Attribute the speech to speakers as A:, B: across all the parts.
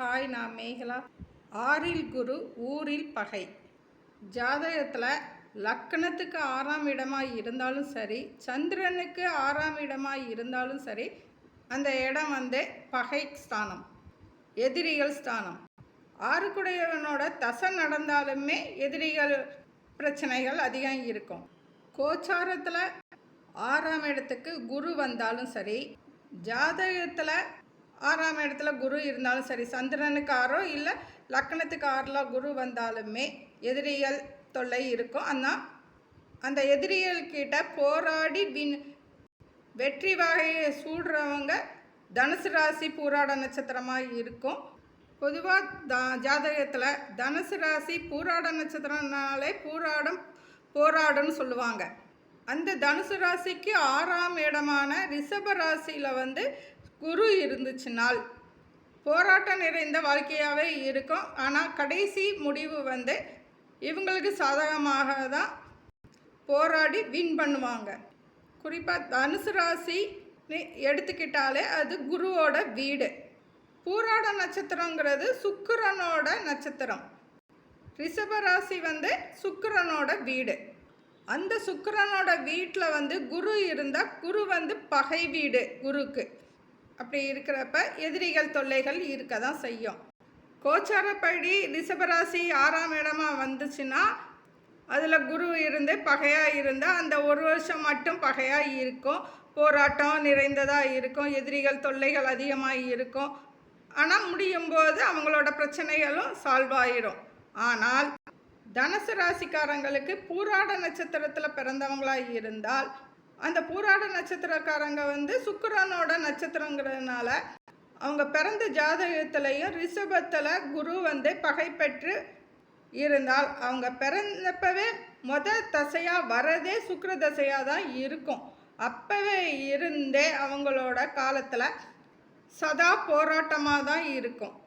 A: Hi நான் மேகலா. ஆறில் குரு ஊரில் பகை. ஜாதகத்தில் லக்கணத்துக்கு ஆறாம் இடமாக இருந்தாலும் சரி சந்திரனுக்கு ஆறாம் இடமாக இருந்தாலும் சரி அந்த இடம் வந்து பகை ஸ்தானம் எதிரிகள் ஸ்தானம். ஆறுக்குடையவனோட தசை நடந்தாலுமே எதிரிகள் பிரச்சனைகள் அதிகம் இருக்கும். கோச்சாரத்தில் ஆறாம் இடத்துக்கு குரு வந்தாலும் சரி ஜாதகத்தில் ஆறாம் இடத்துல குரு இருந்தாலும் சரி சந்திரனுக்கு ஆறோ இல்லை லக்கணத்துக்கு ஆறில் குரு வந்தாலுமே எதிரிகள் தொல்லை இருக்கும். ஆனால் அந்த எதிரிகள்கிட்ட போராடி வின் வெற்றி வகையை சூடுறவங்க தனுசு ராசி பூராட நட்சத்திரமாக இருக்கும். பொதுவாக த ஜாதகத்தில் தனுசு ராசி பூராட நட்சத்திரம்னாலே பூராடம் போராடும்னு சொல்லுவாங்க. அந்த தனுசு ராசிக்கு ஆறாம் இடமான ரிஷப ராசியில் வந்து குரு இருந்துச்சுனால் போராட்டம் நிறைந்த வாழ்க்கையாகவே இருக்கும். ஆனால் கடைசி முடிவு வந்து இவங்களுக்கு சாதகமாக தான் போராடி வின் பண்ணுவாங்க. குறிப்பாக தனுசு ராசி எடுத்துக்கிட்டாலே அது குருவோட வீடு. பூராட நட்சத்திரங்கிறது சுக்கிரனோட நட்சத்திரம். ரிஷப ராசி வந்து சுக்கிரனோட வீடு. அந்த சுக்கிரனோட வீட்டில் வந்து குரு இருந்தால் குரு வந்து பகை வீடு குருக்கு. அப்படி இருக்கிறப்ப எதிரிகள் தொல்லைகள் இருக்க தான் செய்யும். கோச்சாரப்படி ரிஷபராசி ஆறாம் இடமா வந்துச்சுன்னா அதில் குரு இருந்து பகையாக இருந்தால் அந்த ஒரு வருஷம் மட்டும் பகையாக இருக்கும். போராட்டம் நிறைந்ததாக இருக்கும். எதிரிகள் தொல்லைகள் அதிகமாக இருக்கும். ஆனால் முடியும் போது அவங்களோட பிரச்சனைகளும் சால்வ் ஆயிடும் ஆனால் தனுசு ராசிக்காரங்களுக்கு பூராட நட்சத்திரத்தில் பிறந்தவங்களாக இருந்தால் அந்த பூராட நட்சத்திரக்காரங்க வந்து சுக்கரனோட நட்சத்திரங்கிறதுனால அவங்க பிறந்த ஜாதகத்திலையும் ரிஷபத்தில் குரு வந்து பகை பெற்று இருந்தால் அவங்க பிறந்தப்பவே மொத தசையாக வரதே சுக்கர தசையாக தான் இருக்கும். அப்போவே இருந்தே அவங்களோட காலத்தில் சதா போராட்டமாக தான் இருக்கும்.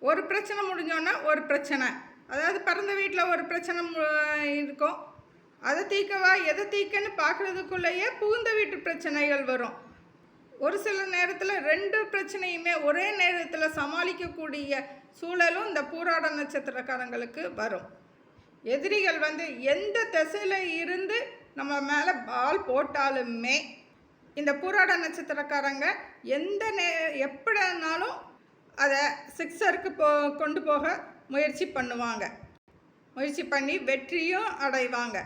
A: ஒரு பிரச்சனை முடிஞ்சோன்னா ஒரு பிரச்சனை. அதாவது பிறந்த வீட்டில் ஒரு பிரச்சனை மு- இருக்கும். அதை தீக்கவா எதை தீர்க்கன்னு பார்க்குறதுக்குள்ளேயே புகுந்த வீட்டு பிரச்சனைகள் வரும். ஒரு சில நேரத்தில் ரெண்டு பிரச்சனையுமே ஒரே நேரத்தில் சமாளிக்கக்கூடிய சூழலும் இந்த பூராட நட்சத்திரக்காரங்களுக்கு வரும். எதிரிகள் வந்து எந்த திசையில் இருந்து நம்ம மேலே பால் போட்டாலுமே இந்த பூராட நட்சத்திரக்காரங்க எந்த நே எப்படினாலும் அதை சிக்ஸருக்கு போ கொண்டு போக முயற்சி பண்ணுவாங்க. முயற்சி பண்ணி வெற்றியும் அடைவாங்க.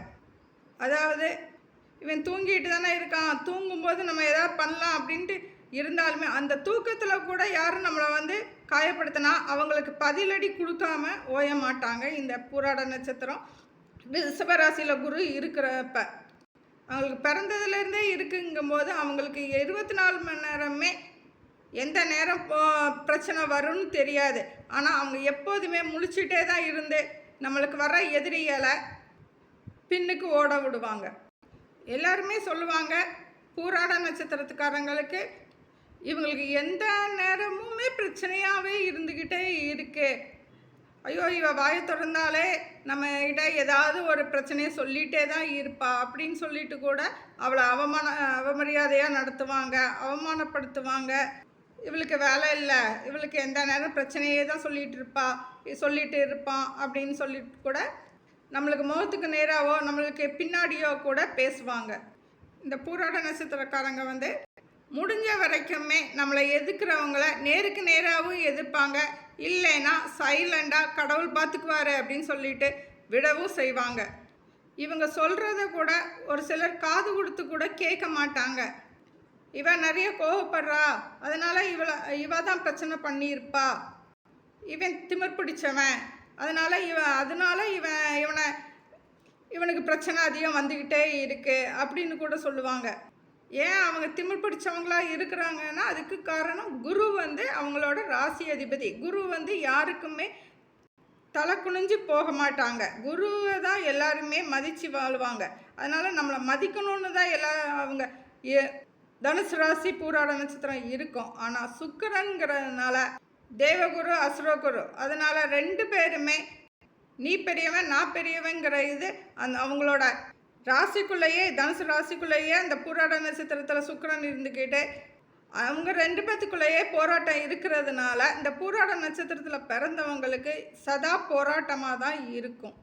A: அதாவது இவன் தூங்கிட்டு தானே இருக்கான். தூங்கும்போது நம்ம எதாவது பண்ணலாம் அப்படின்ட்டு இருந்தாலுமே அந்த தூக்கத்தில் கூட யாரும் நம்மளை வந்து காயப்படுத்தினா அவங்களுக்கு பதிலடி கொடுக்காம ஓய மாட்டாங்க. இந்த பூராட நட்சத்திரம் ரிஷபராசியில் குரு இருக்கிறப்ப. அவங்களுக்கு பிறந்ததுலேருந்தே இருக்குங்கும்போது அவங்களுக்கு இருபத்தி நாலு மணி நேரமே எந்த நேரம் பிரச்சனை வரும்னு தெரியாது. ஆனால் அவங்க எப்போதுமே முழிச்சிட்டே தான் இருந்து நம்மளுக்கு வர எதிரிகளை பின்னுக்கு ஓட விடுவாங்க. எல்லாருமே சொல்லுவாங்க பூராட நட்சத்திரத்துக்காரங்களுக்கு இவங்களுக்கு எந்த நேரமுமே பிரச்சனையாகவே இருந்துக்கிட்டே இருக்கு. ஐயோ இவ வாயை திறந்தாலே நம்ம கிட்ட ஏதாவது ஒரு பிரச்சனையை சொல்லிகிட்டே தான் இருப்பா அப்படின்னு சொல்லிட்டு கூட அவளை அவமான அவமரியாதையாக நடத்துவாங்க அவமானப்படுத்துவாங்க. இவளுக்கு வேலை இல்லை இவளுக்கு எந்த நேரம் பிரச்சனையே தான் சொல்லிகிட்டு இருப்பா சொல்லிகிட்டு இருப்பான் அப்படின்னு சொல்லிட்டு கூட நம்மளுக்கு முகத்துக்கு நேராகவோ நம்மளுக்கு பின்னாடியோ கூட பேசுவாங்க. இந்த பூராட நட்சத்திரக்காரங்க வந்து முடிஞ்ச வரைக்குமே நம்மளை எதிர்க்கிறவங்கள நேருக்கு நேராகவும் எதிர்ப்பாங்க. இல்லைன்னா சைலண்டாக கடவுள் பார்த்துக்குவாரு அப்படின்னு சொல்லிட்டு விடவும் செய்வாங்க. இவங்க சொல்கிறத கூட ஒரு சிலர் காது கொடுத்து கூட கேட்க மாட்டாங்க. இவ நிறைய கோவப்படுறா. அதனால் இவளை இவ தான் பிரச்சனை பண்ணியிருப்பா. இவன் திமிர் பிடிச்சவன். அதனால் இவன் அதனால இவன் இவனை இவனுக்கு பிரச்சனை அதிகம் வந்துக்கிட்டே இருக்கு அப்படின்னு கூட சொல்லுவாங்க. ஏன் அவங்க திமிர் பிடிச்சவங்களா இருக்கிறாங்கன்னா அதுக்கு காரணம் குரு வந்து அவங்களோட ராசி அதிபதி. குரு வந்து யாருக்குமே தலை குனிஞ்சு போக மாட்டாங்க. குருவை தான் எல்லாருமே மதித்து வாழ்வாங்க. அதனால் நம்மளை மதிக்கணும்னு தான் எல்லா அவங்க ஏ தனுசு ராசி பூராட நட்சத்திரம் இருக்கும். ஆனால் சுக்கரங்கிறதுனால தேவகுரு அசுரகுரு அதனால் ரெண்டு பேருமே நீ பெரியவன் நான் பெரியவங்கிற இது அந்த அவங்களோட ராசிக்குள்ளேயே தனுசு ராசிக்குள்ளேயே அந்த பூராட நட்சத்திரத்தில் சுக்கரன் இருந்துக்கிட்டு அவங்க ரெண்டு பேத்துக்குள்ளேயே போராட்டம் இருக்கிறதுனால இந்த பூராட நட்சத்திரத்தில் பிறந்தவங்களுக்கு சதா போராட்டமாக தான் இருக்கும்.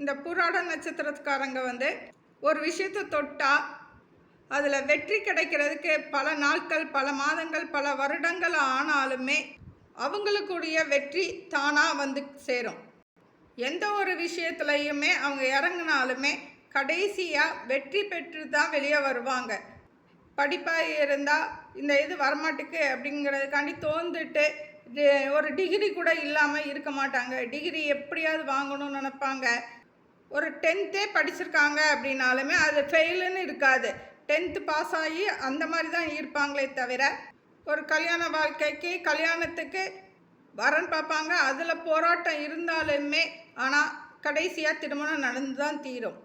A: இந்த பூராட நட்சத்திரத்துக்காரங்க வந்து ஒரு விஷயத்தை தொட்டால் அதில் வெற்றி கிடைக்கிறதுக்கு பல நாட்கள் பல மாதங்கள் பல வருடங்கள் ஆனாலுமே அவங்களுக்குடைய வெற்றி தானாக வந்து சேரும். எந்த ஒரு விஷயத்துலையுமே அவங்க இறங்கினாலுமே கடைசியாக வெற்றி பெற்று தான் வெளியே வருவாங்க. படிப்பாக இருந்தால் இந்த இது வரமாட்டுக்கு அப்படிங்கிறதுக்காண்டி தோந்துட்டு ஒரு டிகிரி கூட இல்லாமல் இருக்க மாட்டாங்க. டிகிரி எப்படியாவது வாங்கணும்னு நினப்பாங்க. ஒரு டென்த்தே படிச்சிருக்காங்க அப்படின்னாலுமே அது ஃபெயிலுன்னு இருக்காது. டென்த்து பாஸ் ஆகி அந்த மாதிரி தான் இருப்பாங்களே தவிர ஒரு கல்யாண வாழ்க்கைக்கு கல்யாணத்துக்கு வரன் பார்ப்பாங்க. அதில் போராட்டம் இருந்தாலுமே ஆனால் கடைசியாக திருமணம் நடந்து தான் தீரும்.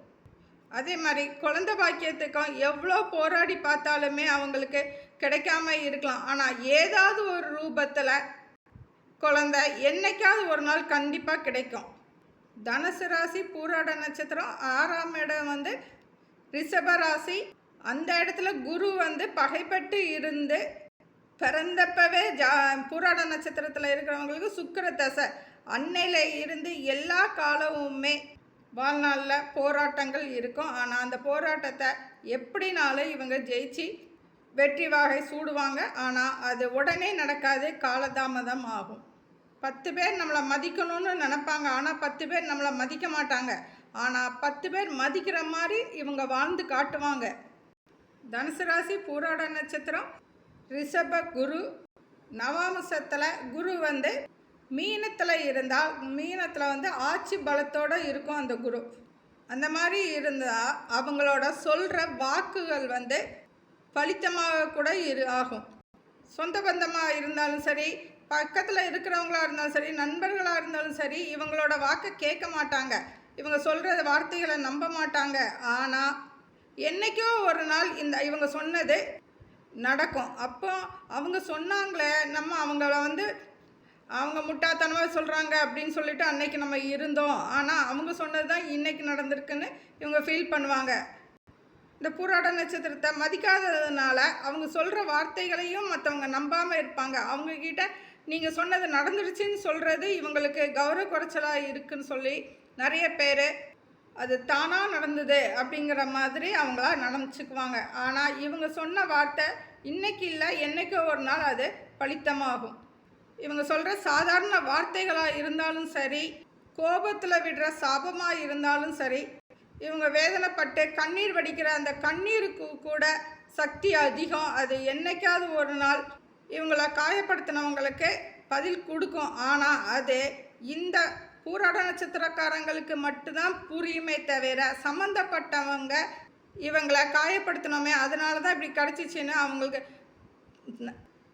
A: அதே மாதிரி குழந்த பாக்கியத்துக்கும் எவ்வளோ போராடி பார்த்தாலுமே அவங்களுக்கு கிடைக்காம இருக்கலாம். ஆனால் ஏதாவது ஒரு ரூபத்தில் குழந்த என்னைக்காவது ஒரு நாள் கண்டிப்பாக கிடைக்கும். தனுசு ராசி பூராட நட்சத்திரம் ஆறாம் இடம் வந்து ரிஷப ராசி. அந்த இடத்துல குரு வந்து பகைப்பட்டு இருந்து பிறந்தப்பவே ஜா புராண நட்சத்திரத்தில் இருக்கிறவங்களுக்கு சுக்கர தசை. அன்னையில் இருந்து எல்லா காலமுமே வாழ்நாளில் போராட்டங்கள் இருக்கும். ஆனால் அந்த போராட்டத்தை எப்படினாலும் இவங்க ஜெயிச்சு வெற்றி வாகை சூடுவாங்க. ஆனால் அது உடனே நடக்காது. காலதாமதம் ஆகும். பத்து பேர் நம்மளை மதிக்கணும்னு நினப்பாங்க. ஆனால் பத்து பேர் நம்மளை மதிக்க மாட்டாங்க. ஆனால் பத்து பேர் மதிக்கிற மாதிரி இவங்க வாழ்ந்து காட்டுவாங்க. தனுசு ராசி பூராட நட்சத்திரம். ரிஷப குரு நவாம்சத்தில் குரு வந்து மீனத்தில் இருந்தால் மீனத்தில் வந்து ஆட்சி பலத்தோடு இருக்கும் அந்த குரு. அந்த மாதிரி இருந்தால் அவங்களோட சொல்கிற வாக்குகள் வந்து பலித்தமாக கூட இரு ஆகும். சொந்த பந்தமாக இருந்தாலும் சரி பக்கத்தில் இருக்கிறவங்களா இருந்தாலும் சரி நண்பர்களாக இருந்தாலும் சரி இவங்களோட வாக்கை கேட்க மாட்டாங்க. இவங்க சொல்கிற வார்த்தைகளை நம்ப மாட்டாங்க. ஆனால் என்னைக்கோ ஒரு நாள் இந்த இவங்க சொன்னது நடக்கும். அப்போ அவங்க சொன்னாங்களே நம்ம அவங்கள வந்து அவங்க முட்டாத்தனமாக சொல்கிறாங்க அப்படின்னு சொல்லிட்டு அன்னைக்கு நம்ம இருந்தோம். ஆனால் அவங்க சொன்னது தான் இன்றைக்கி நடந்திருக்குன்னு இவங்க ஃபீல் பண்ணுவாங்க. இந்த பூராட நட்சத்திரத்தை மதிக்காததுனால அவங்க சொல்கிற வார்த்தைகளையும் மற்றவங்க நம்பாமல் இருப்பாங்க. அவங்கக்கிட்ட நீங்கள் சொன்னது நடந்துருச்சுன்னு சொல்கிறது இவங்களுக்கு கௌரவ குறைச்சலாக இருக்குன்னு சொல்லி நிறைய பேர் அது தானாக நடந்தது அப்படிங்கிற மாதிரி அவங்களா நடந்துச்சுக்குவாங்க. ஆனால் இவங்க சொன்ன வார்த்தை இன்னைக்கு இல்லை என்னைக்கோ ஒரு நாள் அது பலித்தமாகும் இவங்க சொல்கிற சாதாரண வார்த்தைகளாக இருந்தாலும் சரி கோபத்தில் விடுற சாபமாக இருந்தாலும் சரி இவங்க வேதனைப்பட்டு கண்ணீர் வடிக்கிற அந்த கண்ணீருக்கு கூட சக்தி அதிகம். அது என்றைக்காவது ஒரு நாள் இவங்கள காயப்படுத்தினவங்களுக்கு பதில் கொடுக்கும். ஆனால் அது இந்த பூராட நட்சத்திரக்காரங்களுக்கு மட்டும்தான் புரியுமே தவிர சம்மந்தப்பட்டவங்க இவங்களை காயப்படுத்தினோமே அதனால தான் இப்படி கிடச்சிச்சின்னு அவங்களுக்கு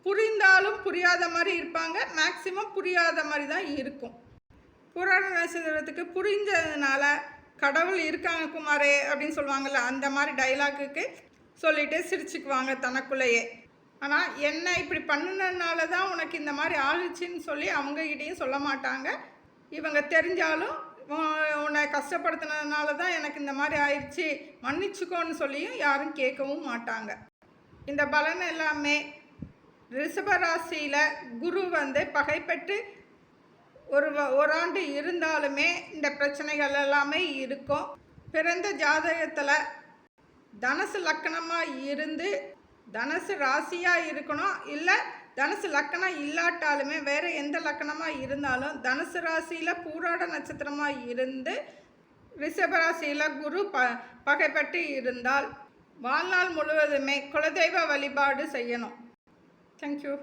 A: புரிந்தாலும் புரியாத மாதிரி இருப்பாங்க. மேக்சிமம் புரியாத மாதிரி தான் இருக்கும். புராண நட்சத்திரத்துக்கு புரிஞ்சதுனால கடவுள் இருக்காங்க குமாரே அப்படின்னு சொல்லுவாங்கல்ல அந்த மாதிரி டைலாக்குக்கு சொல்லிட்டு சிரிச்சுக்குவாங்க தனக்குள்ளேயே. ஆனால் என்ன இப்படி பண்ணுனதுனால தான் உனக்கு இந்த மாதிரி ஆளுச்சின்னு சொல்லி அவங்ககிட்டையும் சொல்ல மாட்டாங்க. இவங்க தெரிஞ்சாலும் உன்னை கஷ்டப்படுத்தினதுனால தான் எனக்கு இந்த மாதிரி ஆயிடுச்சு. மன்னிச்சுக்கோன்னு சொல்லியும் யாரும் கேட்கவும் மாட்டாங்க. இந்த பலன் எல்லாமே ரிஷபராசியில் குரு வந்து பகைப்பட்டு ஒரு வ- ஒரு ஆண்டு இருந்தாலுமே இந்த பிரச்சனைகள் எல்லாமே இருக்கும். பிறந்த ஜாதகத்தில் தனுசு லக்கணமாக இருந்து தனுசு ராசியாக இருக்கணும் இல்லை தனுசு லக்கணம் இல்லாட்டாலுமே வேறு எந்த லக்கணமாக இருந்தாலும் தனுசு ராசியில் பூராட நட்சத்திரமாக இருந்து ரிஷபராசியில் குரு ப பகைப்பட்டு இருந்தால் வாழ்நாள் முழுவதுமே குலதெய்வ வழிபாடு செய்யணும். தேங்க்யூ